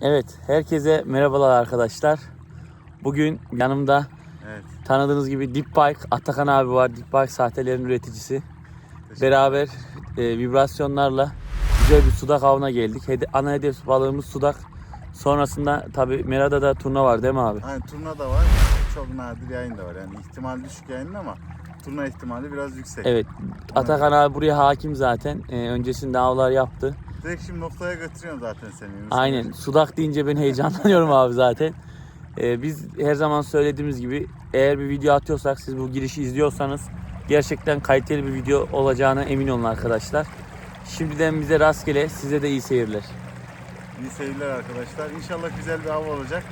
Evet, herkese merhabalar arkadaşlar. Bugün yanımda Evet. tanıdığınız gibi Deep Bike, Atakan abi var. Deep Bike sahtelerin üreticisi. Beraber e, vibrasyonlarla güzel bir sudak avına geldik. Hede- ana hedef balığımız sudak. Sonrasında tabi Merada da turna var değil mi abi? Hani turna da var. Çok nadir yayın da var. Yani ihtimal düşük yayın ama turna ihtimali biraz yüksek. Evet, Atakan abi buraya hakim zaten. E, öncesinde avlar yaptı. Direkt şimdi noktaya götürüyorum zaten seni. Yunus Aynen. Sudak deyince ben heyecanlanıyorum abi zaten. Ee, biz her zaman söylediğimiz gibi eğer bir video atıyorsak siz bu girişi izliyorsanız gerçekten kaliteli bir video olacağına emin olun arkadaşlar. Şimdiden bize rastgele size de iyi seyirler. İyi seyirler arkadaşlar. İnşallah güzel bir av olacak.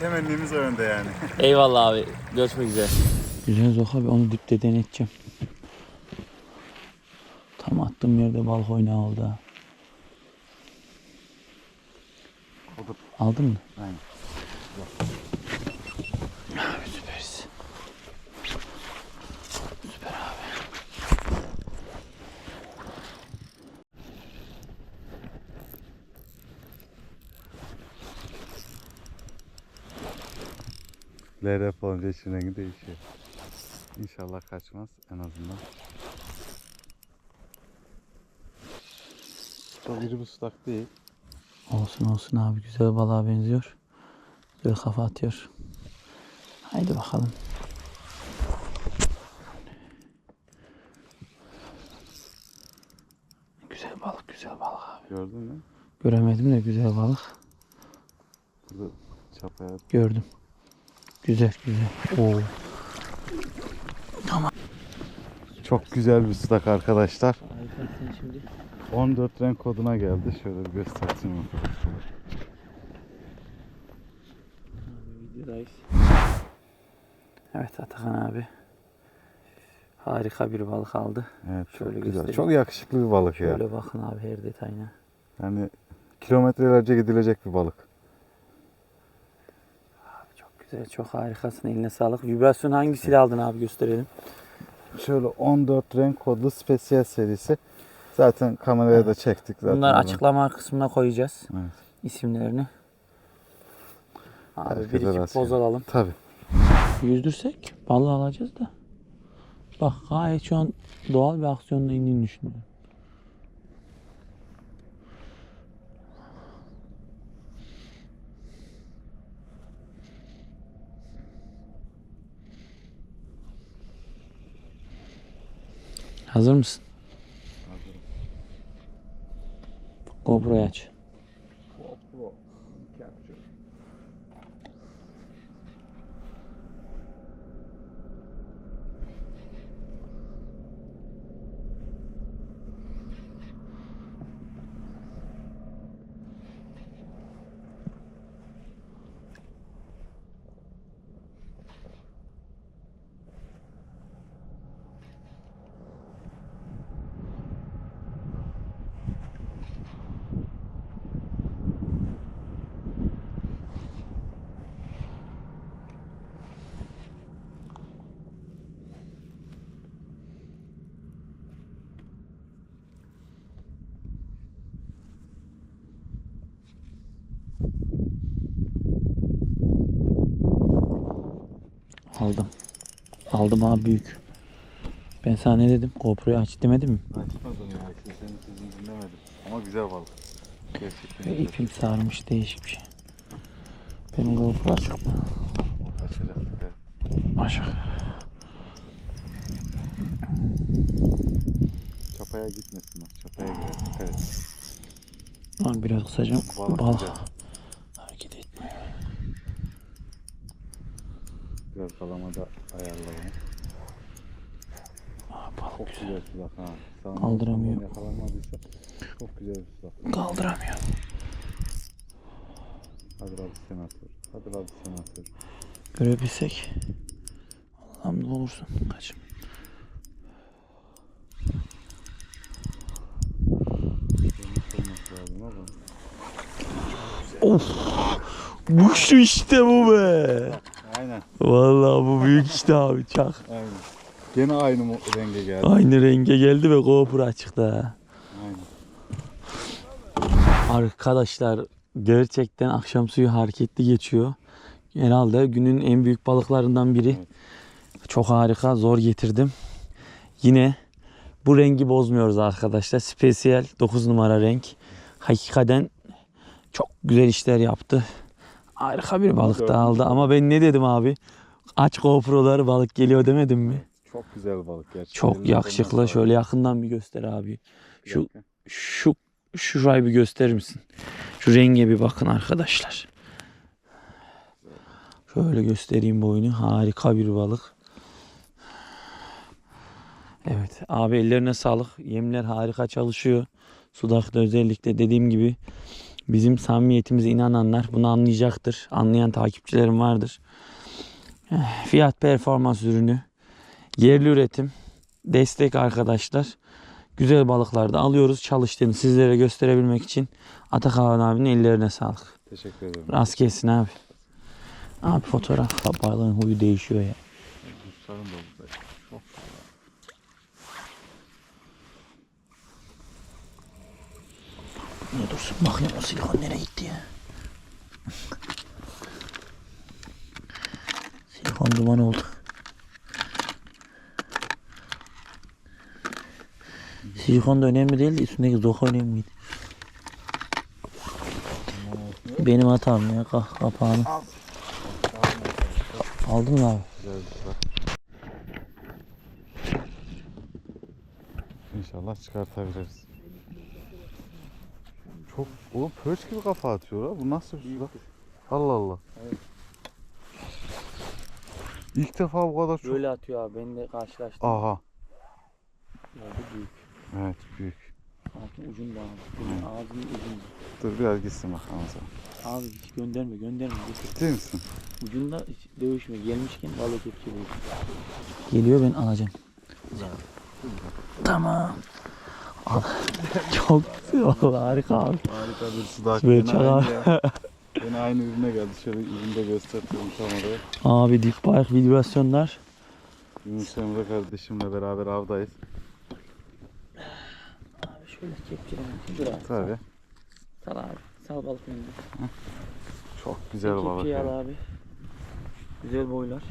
Temennimiz o yönde yani. Eyvallah abi. Görüşmek üzere. Güzel Zok abi onu dipte deneteceğim. Tam attığım yerde balık oynağı oldu ha. Aldın mı? Aynen. Abi süpersin. Süper abi. LRF olunca için rengi değişiyor. İnşallah kaçmaz en azından. İri bir sudak değil. Olsun olsun abi güzel balığa benziyor. Güzel kafa atıyor. Haydi bakalım. Güzel balık güzel balık abi. Gördün mü? Göremedim de güzel balık. Burada çapaya Gördüm. Güzel güzel. Oo. Çok güzel bir sudak arkadaşlar. Harikasın şimdi. 14 renk koduna geldi. Şöyle bir göstereyim. Videodayız. Evet Atakan abi. Harika bir balık aldı. Evet çok Şöyle güzel. göstereyim. Çok yakışıklı bir balık ya. Şöyle bakın abi her detayına. Yani kilometrelerce gidilecek bir balık. Çok güzel, çok harikasın. Eline sağlık. Vibrasyon hangisiyle aldın abi gösterelim. Şöyle 14 renk kodlu spesiyel serisi. Zaten kameraya da çektik zaten. Bunları açıklama kısmına koyacağız. Evet. isimlerini. Abi Herkese bir iki rastgele. poz alalım. Tabii. Yüzdürsek balığı alacağız da. Bak gayet şu an doğal bir aksiyonla indiğini düşünüyorum. Hazır mısın? Hazırım. GoPro'yu aç. Aldım. Aldım abi büyük. Ben sana ne dedim? GoPro'yu aç demedim mi? Açmadım ya. işte Senin sözünü dinlemedim. Ama güzel balık. Gerçekten güzel. ipim sarmış değişik bir şey. Benim GoPro açık mı? Açık. Çapaya gitmesin bak. Çapaya girer. Evet. Lan biraz kısacağım. Balık Balık Biraz kalamada ayarlayalım. Aa, balık Çok güzel tuzak ha. Sağ Kaldıramıyor. Yakalanmadıysa çok güzel tuzak. Kaldıramıyor. Hadi abi senatör. Hadi abi senatör. Görebilsek. Allah'ım ne olursun. Kaç. Dönmüş olması lazım ama. Of. Bu işte bu be. Aynen. Vallahi bu büyük işte abi çak. Aynen. Gene aynı renge geldi. Aynı renge geldi ve GoPro çıktı ha. Aynen. Arkadaşlar gerçekten akşam suyu hareketli geçiyor. Herhalde günün en büyük balıklarından biri. Evet. Çok harika zor getirdim. Yine bu rengi bozmuyoruz arkadaşlar. Spesiyel 9 numara renk. Hakikaten çok güzel işler yaptı. Harika bir balık da Gördüm. aldı ama ben ne dedim abi? Aç GoPro'ları balık geliyor demedim mi? Çok güzel balık gerçekten. Çok yakışıklı. Şöyle yakından bir göster abi. Şu şu şurayı bir gösterir misin? Şu renge bir bakın arkadaşlar. Şöyle göstereyim boyunu. Harika bir balık. Evet abi ellerine sağlık. Yemler harika çalışıyor. Sudakta özellikle dediğim gibi bizim samimiyetimize inananlar bunu anlayacaktır. Anlayan takipçilerim vardır. Eh, Fiyat performans ürünü. Yerli üretim. Destek arkadaşlar güzel balıklar da alıyoruz. Çalıştığını sizlere gösterebilmek için Atakan abinin ellerine sağlık. Teşekkür ederim. Rast gelsin abi. Abi fotoğraf balığın huyu değişiyor ya. Kuşlarım da burada. Çok Ne dursun bakayım o silikon nereye gitti ya. silikon duman oldu. Silikon da önemli değil de üstündeki zoka önemliydi. Benim hatam ya kah kapağını. Aldın mı abi? İnşallah çıkartabiliriz. Oğlum pöç gibi kafa atıyor ha. Bu nasıl bir tuzak? Allah Allah. İlk defa bu kadar çok. Böyle atıyor abi. Ben de karşılaştım. Aha. Ya bu büyük. Evet büyük. Altın ucunda abi. Benim ağzımın ucunda. Dur biraz gitsin bakalım zaman. Abi hiç gönderme gönderme. Ciddi misin? Ucunda hiç dövüşme. Gelmişken balık kepçeliyor. Geliyor ben alacağım. Tamam. Çok güzel vallahi harika abi. Harika bir sudak. Böyle Gene çakal. aynı, ürüne geldi. Şöyle ürünü de gösteriyorum tam oraya. Abi dip balık vibrasyonlar. Yunus Emre kardeşimle beraber avdayız. Abi şöyle kepçelemek. Dur abi. Tabii. Sal abi. Sal balık önünde. Çok güzel balık. Kepçeyi ya. al abi. Güzel boylar.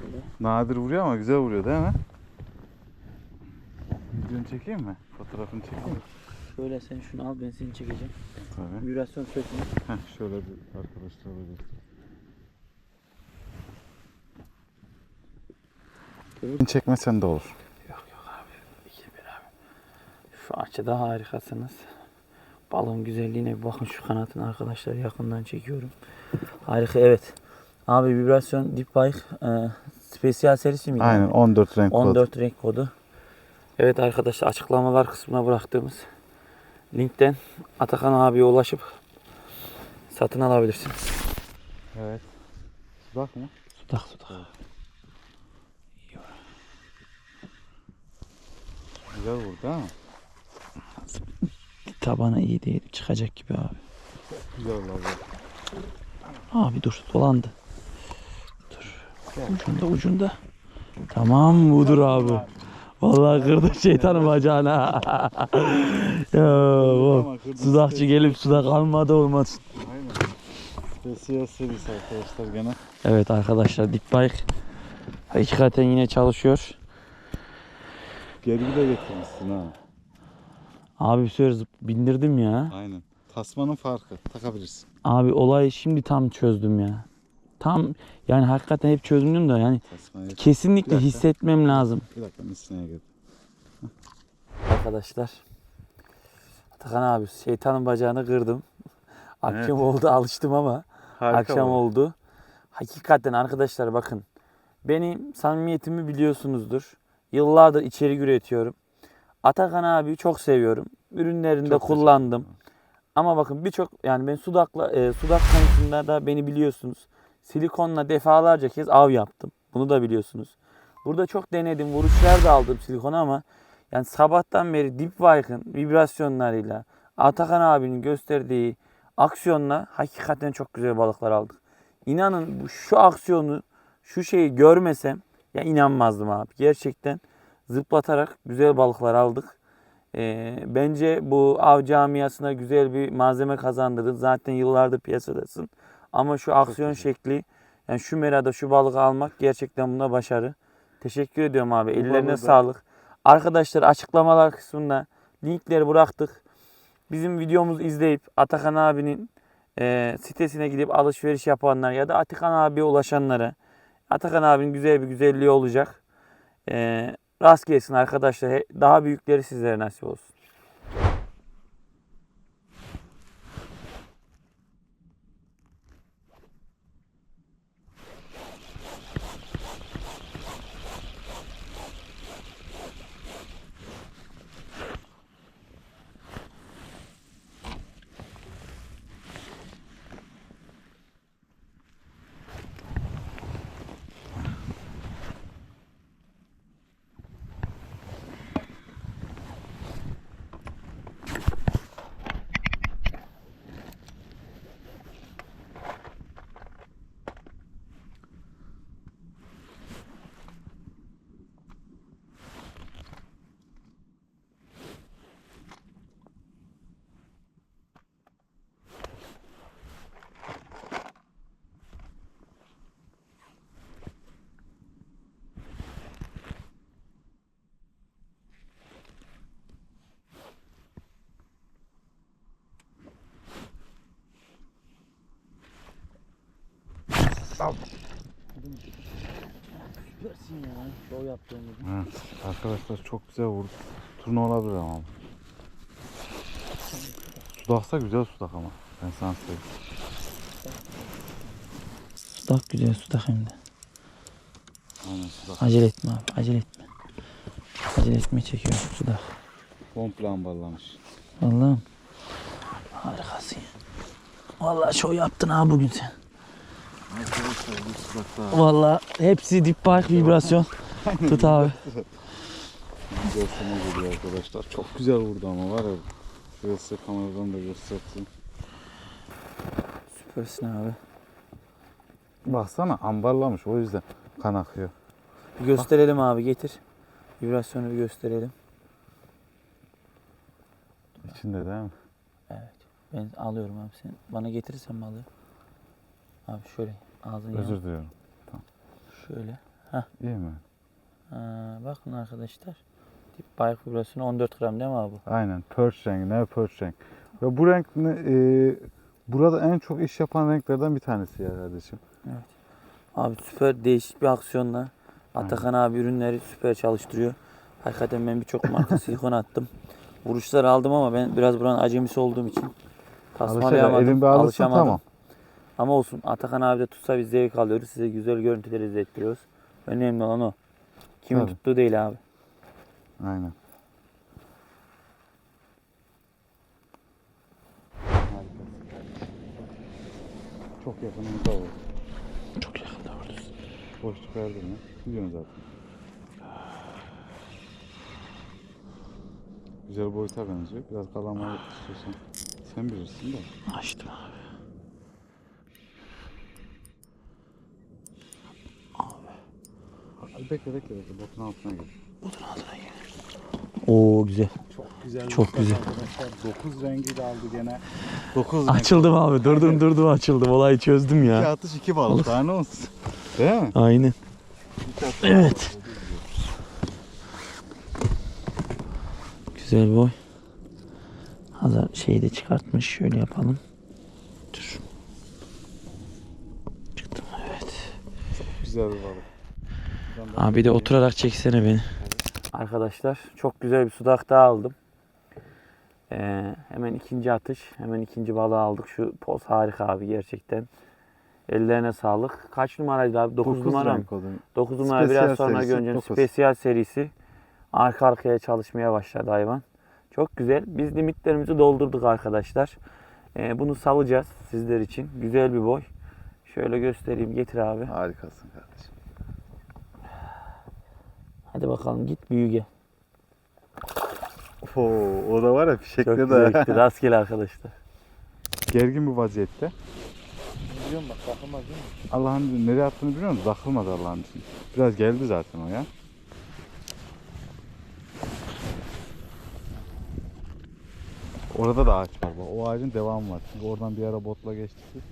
Böyle. Nadir vuruyor ama güzel vuruyor değil mi? Videonu çekeyim mi? Fotoğrafını çekeyim mi? Şöyle sen şunu al ben seni çekeceğim. Tabii. Vibrasyon sökme. Heh, şöyle bir arkadaşlar da göster. Çekmesen de olur. İki bir abi. Şu açıda harikasınız. Balığın güzelliğine bir bakın şu kanatını arkadaşlar yakından çekiyorum. Harika evet. Abi vibrasyon Deep Bike e, spesiyel serisi miydi? Aynen 14 renk kod. 14 renk kodu. Evet arkadaşlar açıklamalar kısmına bıraktığımız linkten Atakan abiye ulaşıp satın alabilirsiniz. Evet. Sudak mı? Sudak sudak. Güzel vurdu ha. Tabana iyi değil çıkacak gibi abi. Güzel vurdu. Abi dur dolandı. Dur. Ucunda ucunda. Tamam budur abi. Vallahi kırdı şeytanın bacağına. ya, o, sudakçı gelip suda kalmadı olmaz. Aynen. Serisi arkadaşlar gene. Evet arkadaşlar Deep Bike hakikaten yine çalışıyor. Gergi de getirmişsin ha. Abi bir süre zıp- bindirdim ya. Aynen. Tasmanın farkı. Takabilirsin. Abi olayı şimdi tam çözdüm ya. Tam yani hakikaten hep çözümdüm de yani Tasmaya Bir kesinlikle dakika. hissetmem lazım. Bir dakika misine girdi. Arkadaşlar. Atakan abi şeytanın bacağını kırdım. Akşam Evet. oldu alıştım ama Harika akşam oldu. oldu. Hakikaten arkadaşlar bakın. Benim samimiyetimi biliyorsunuzdur. Yıllardır içerik üretiyorum. Atakan abi çok seviyorum. Ürünlerinde Çok teşekkür kullandım. Ama bakın birçok yani ben sudakla e, sudak konusunda da beni biliyorsunuz. Silikonla defalarca kez av yaptım. Bunu da biliyorsunuz. Burada çok denedim. Vuruşlar da aldım silikonu ama yani sabahtan beri Deep Wike'ın vibrasyonlarıyla Atakan abinin gösterdiği aksiyonla hakikaten çok güzel balıklar aldık. İnanın şu aksiyonu, şu şeyi görmesem ya inanmazdım abi. Gerçekten zıplatarak güzel balıklar aldık. Ee, bence bu av camiasına güzel bir malzeme kazandırdın. Zaten yıllardır piyasadasın. Ama şu aksiyon şekli, yani şu merada şu balığı almak gerçekten buna başarı. Teşekkür ediyorum abi. Ellerine da- sağlık. Arkadaşlar açıklamalar kısmında linkleri bıraktık. Bizim videomuzu izleyip Atakan abinin e, sitesine gidip alışveriş yapanlar ya da Atakan abiye ulaşanlara Atakan abinin güzel bir güzelliği olacak. E, rast gelsin arkadaşlar. Daha büyükleri sizlere nasip olsun. Süpersin ya. Şov yaptığın gibi. Evet, arkadaşlar çok güzel vurdu. Turna olabilir ama. Sudaksa güzel sudak ama. Ben sana söyleyeyim. Sudak güzel sudak hem de. Aynen sudak. Acele etme abi. Acele etme. Acele etme çekiyorum sudak. Komple ambarlamış. Allah'ım. Harikasın ya. Vallahi şov yaptın ha bugün sen. Vallahi hepsi dip park vibrasyon. Tut abi. görsene geliyor arkadaşlar. Çok güzel vurdu ama var ya. Şöyle size kameradan da göstersin. Süpersin abi. Baksana ambarlamış o yüzden kan akıyor. Bir gösterelim abi getir. Vibrasyonu bir gösterelim. İçinde değil mi? Evet. Ben alıyorum abi sen. Bana getirirsen mi alıyorum? Abi şöyle ağzını Özür diliyorum. Şöyle. İyi mi? Ha, bakın arkadaşlar. Dip park vibrasyonu 14 gram değil mi abi? Aynen. Perch rengi. Ne perch renk. Ve bu renk ne, e, burada en çok iş yapan renklerden bir tanesi ya kardeşim. Abi süper değişik bir aksiyonla Atakan abi ürünleri süper çalıştırıyor. Hakikaten ben birçok marka silikon attım. Vuruşlar aldım ama ben biraz buranın acemisi olduğum için Elin bir alışsın alışamadım. tamam. Ama olsun Atakan abi de tutsa biz zevk alıyoruz. Size güzel görüntüler izlettiriyoruz. Önemli olan o. Kimin Tabii. tuttuğu değil abi. Aynen. Çok yakınımızda oldu. Çok yakında vurdun. Boşluk verdi mi? Biliyorsun zaten. Güzel boyuta benziyor. Biraz kalamayı istiyorsan sen bilirsin de. Açtım abi. Bekle bekle bekle. Botun altına gir. Oo güzel. Çok güzel. Çok güzel. Arkadaşlar 9 rengi de aldı gene. 9 renk. Açıldım abi. Durdum durdum açıldım. Olayı çözdüm ya. atış iki balık. Daha ne olsun? Değil mi? Aynen. Atış. Evet. Güzel boy. Hazır şeyi de çıkartmış. Şöyle yapalım. Dur. Çıktım evet. Güzel bir balık. Abi de oturarak çeksene beni. Arkadaşlar çok güzel bir sudak daha aldım. Ee, hemen ikinci atış. Hemen ikinci balığı aldık. Şu poz harika abi gerçekten. Ellerine sağlık. Kaç numaraydı abi? 9 Dokuz numara mı? renk oldu. 9 numara biraz sonra dokuz. Spesiyel serisi. Arka arkaya çalışmaya başladı hayvan. Çok güzel. Biz limitlerimizi doldurduk arkadaşlar. Ee, bunu salacağız sizler için. Güzel bir boy. Şöyle göstereyim. Getir abi. Harikasın kardeşim. Hadi bakalım git büyüge. Oo, o da var ya Çok fişekli güzel de. gitti. Rastgele arkadaşlar. Gergin bir vaziyette. Biliyorum bak bakılmaz değil mi? Allah'ın nereye attığını biliyor musun? Takılmadı Allah'ın için. Biraz geldi zaten o ya. Orada da ağaç var. bak. O ağacın devamı var. Çünkü oradan bir ara botla geçtik biz.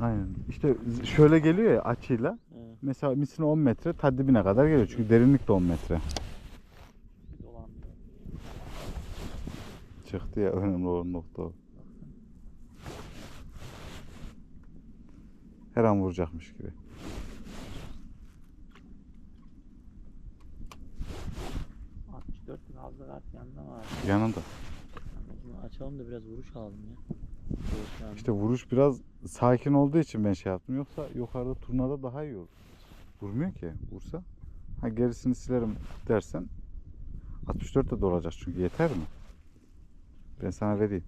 Aynen. İşte şöyle geliyor ya açıyla. Evet. Mesela misine 10 metre ta dibine kadar geliyor. Çünkü derinlik de 10 metre. Çıktı ya önemli olan nokta o. Her an vuracakmış gibi. dört fazla kart yanında var. Yanında. Açalım da biraz vuruş alalım ya. İşte vuruş biraz sakin olduğu için ben şey yaptım. Yoksa yukarıda turnada daha iyi olur. Vurmuyor ki. Vursa. Ha gerisini silerim dersen 64 de dolacak çünkü yeter mi? Ben sana vereyim.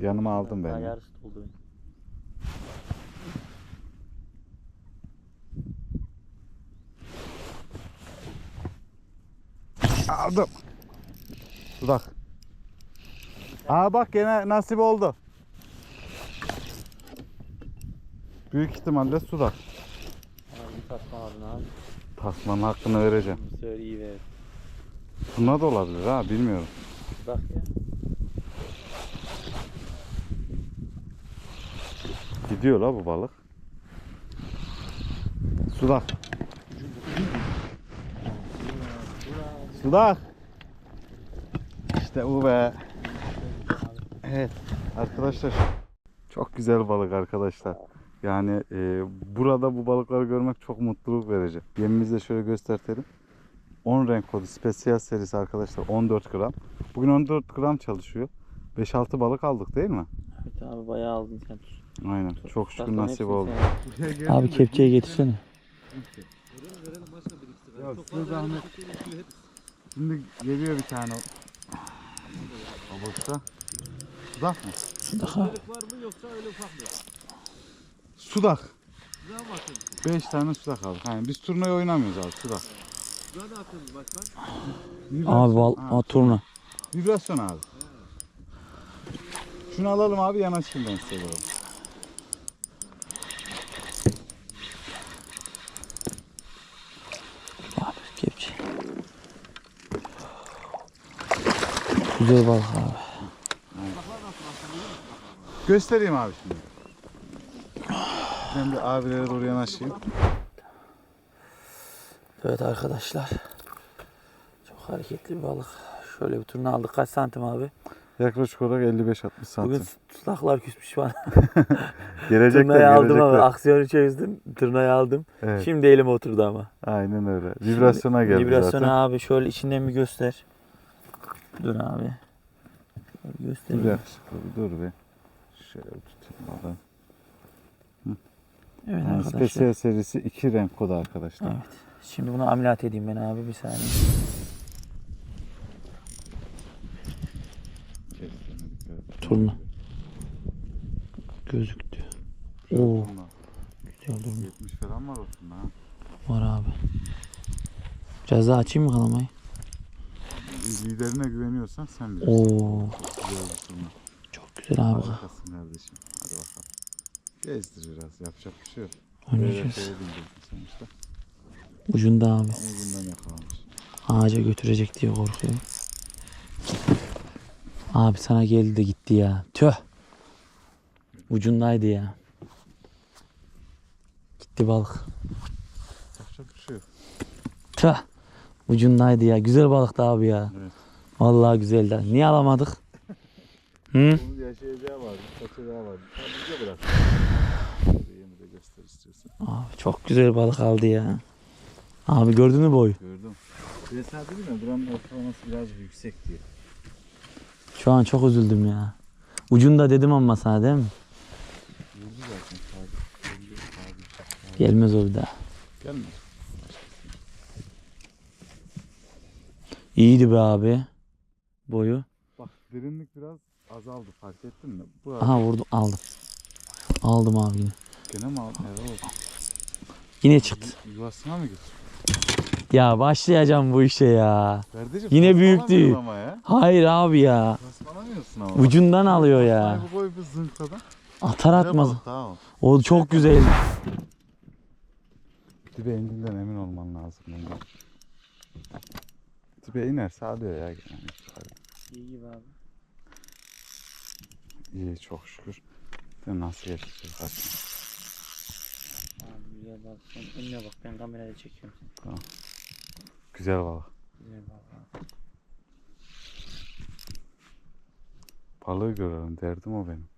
Yanıma aldım ben yarısı doldu. Aldım. Dudak. Aa bak gene nasip oldu. Büyük ihtimalle sudak. Bana bir tasma aldın abi. Tasmanın hakkını vereceğim. Sefer iyi ver. Buna da olabilir ha bilmiyorum. Bak ya. Gidiyor la bu balık. Sudak. Sudak. İşte bu be. Evet arkadaşlar. Çok güzel balık arkadaşlar. Yani e, burada bu balıkları görmek çok mutluluk verecek. Yemimizi de şöyle göstertelim. 10 renk kodu spesiyel serisi arkadaşlar 14 gram. Bugün 14 gram çalışıyor. 5-6 balık aldık değil mi? Evet abi bayağı aldın sen. Aynen. Çok şükür Tasmanın nasip oldu. Abi kepçeyi getirsene. Size zahmet. Şimdi geliyor bir tane Abukta. Sudak mı? Daha. Var mı yoksa öyle ufak mı? Sudak. Güzel mi atın? 5 tane sudak aldık. Yani biz turnayı oynamıyoruz abi sudak. Güzel atın başkan. Abi Ha, ha, turna. Vibrasyon abi. Şunu alalım abi yanaşayım ben size doğru. Abi kepçe. Güzel balık abi. Göstereyim abi şimdi. Ben de abilere doğru yanaşayım. Evet arkadaşlar. Çok hareketli bir balık. Şöyle bir turna aldık. Kaç santim abi? Yaklaşık olarak 55-60 santim. Bugün tuzaklar küsmüş bana. gelecekler, Turnayı aldım ama aksiyonu çözdüm. Turnayı aldım. Evet, Şimdi elim oturdu ama. aynen öyle. Vibrasyona geldi Vibrasyonu zaten. abi şöyle içinden bir göster. Dur abi. Şöyle Dur bir dur be. Şöyle bir tutayım bakalım. Evet Yani arkadaşlar. spesiyel serisi 2 renk kodu arkadaşlar. Evet. Şimdi bunu ameliyat edeyim ben abi bir saniye. Turna. Gözüktü. Oo. Güzel durmuş. 70 falan var o turna ha. Var abi. Biraz daha açayım mı kalamayı? Liderine güveniyorsan sen bilirsin. Oo. Güzel bir turna. Güzel abi. Harikasın kardeşim. Hadi bakalım. Gezdir biraz. Yapacak bir şey yok. Oynayacağız. Sonuçta. Ucunda abi. Ama bundan yakalamış. Ağaca götürecek diye korkuyorum. Abi sana geldi de gitti ya. Tüh. Ucundaydı ya. Gitti balık. Yapacak bir şey yok. Tüh. Ucundaydı ya. Güzel balıktı abi ya. Evet. Vallahi güzeldi. Niye alamadık? Hı? Bunun yaşayacağı var. Kaçacağı var. Bize bırak. Yemi de göster istiyorsan. Abi çok güzel balık aldı ya. Abi gördün mü boyu? Gördüm. Sana dedim ya buranın ortalaması biraz yüksek diye. Şu an çok üzüldüm ya. Ucunda dedim ama sana değil mi? Vurdu zaten. Sabit. Vurdu. Sabit. Gelmez o bir daha. Gelme. İyiydi be abi. Boyu. Bak derinlik biraz azaldı fark ettin mi? Bu arada Aha vurdum aldım. Aldım abi yine. gene mi aldın? Evet. Yine çıktı. Yuvasına mı gitti? Ya başlayacağım bu işe ya. Kardeşim Yine büyük değil. Ama ya. Hayır abi ya. Ama. Ucundan alıyor ya. Sahibi koy bir zınkadan. Atar atmaz. Tamam. O çok güzel. Dibe indiğinden emin olman lazım. bence. Dibe inerse alıyor ya. gene. İyi gibi abi. İyi çok şükür. Sen nasıl kaçma. Abi güzel bak. Sen önüne bak ben kamerayla çekiyorum seni. Güzel balık. Güzel abi. Balığı görelim derdim o benim.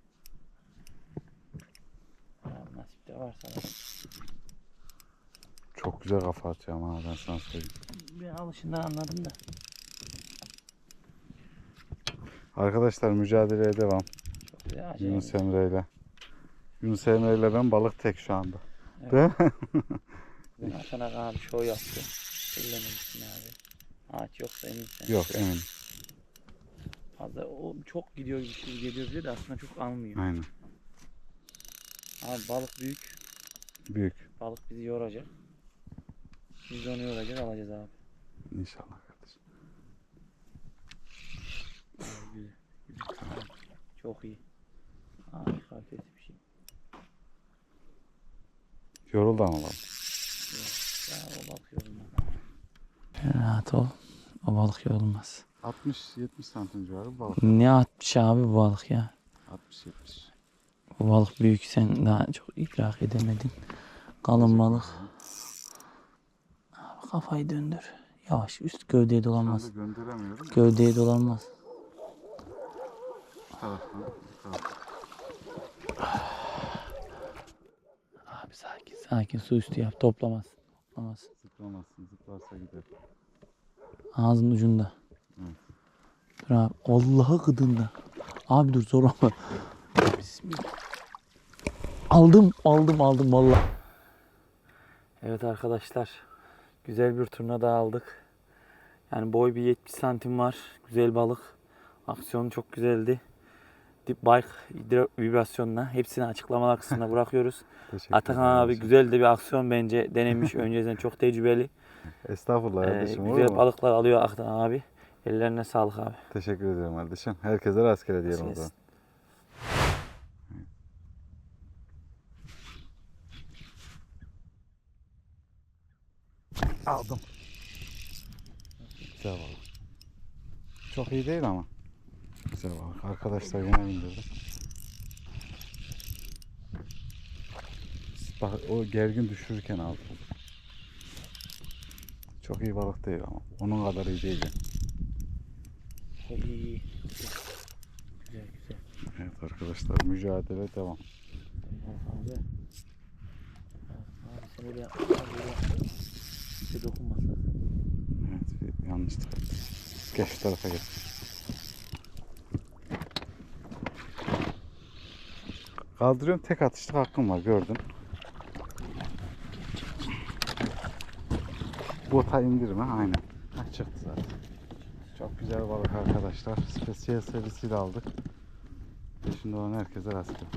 Ya nasip de varsa. Çok güzel kafa atıyorum ha ben sana söyleyeyim. Ben alışından anladım da. Arkadaşlar mücadeleye devam. Acayip. Yunus Emre ile. Yunus Emre ile ben balık tek şu anda. Evet. Değil mi? Hasan abi şov yaptı. Ellememişsin abi. Ağaç yoksa emin sen. Yok eminim. Fazla o çok gidiyor gibi şey geliyor bize de aslında çok almıyor. Aynen. Abi balık büyük. Büyük. Balık bizi yoracak. Biz de onu yoracağız alacağız abi. İnşallah kardeşim. Abi güzel. güzel. Çok iyi. Bir şey. Yoruldu ama. Ya o balık yorulmaz. Rahat ol. O balık yorulmaz. 60-70 santim civarı balık. Ne atmış abi bu balık ya. 60-70. Bu balık büyük sen daha çok idrak edemedin. Kalın balık. Abi kafayı döndür. Yavaş üst gövdeye dolanmaz. gönderemiyorum. Gövdeye dolanmaz. Bu taraftan. Bu taraftan. Abi sakin sakin su üstü yap toplamaz. Toplamaz. Zıplamazsın. Zıplarsa gider. Ağzının ucunda. Hı. Dur abi. Allah'ı gıdında. Abi dur zor ama. Bismillah. Aldım aldım aldım vallahi. Evet arkadaşlar. Güzel bir turna daha aldık. Yani boy bir 70 santim var. Güzel balık. Aksiyonu çok güzeldi. Bike vibrasyonuna hepsini açıklamalar kısmına bırakıyoruz. Atakan abi kardeşim. güzel de bir aksiyon bence denemiş. Önceden çok tecrübeli. Estağfurullah Ee, kardeşim. olur güzel mu? balıklar alıyor Atakan abi. Ellerine sağlık abi. Teşekkür ederim kardeşim. Herkese rastgele diyelim o zaman. Aldım. Güzel balık. Çok iyi değil ama. Güzel balık. Arkadaşlar yine bindirdim. Bak o gergin düşürürken aldım. Çok iyi balık değil ama. Onun kadar iyi değil. iyi iyi. Güzel güzel. Evet arkadaşlar mücadele devam. Abi. Abi sen. Böyle bir dokunmasın. Evet bir yanlışlık. Geç tarafa geç. Kaldırıyorum tek atışlık hakkım var gördün. Bota indirme aynen. Ha, çıktı zaten. Çok güzel balık arkadaşlar. Spesiyel serisiyle aldık. Peşinde olan herkese rastgele.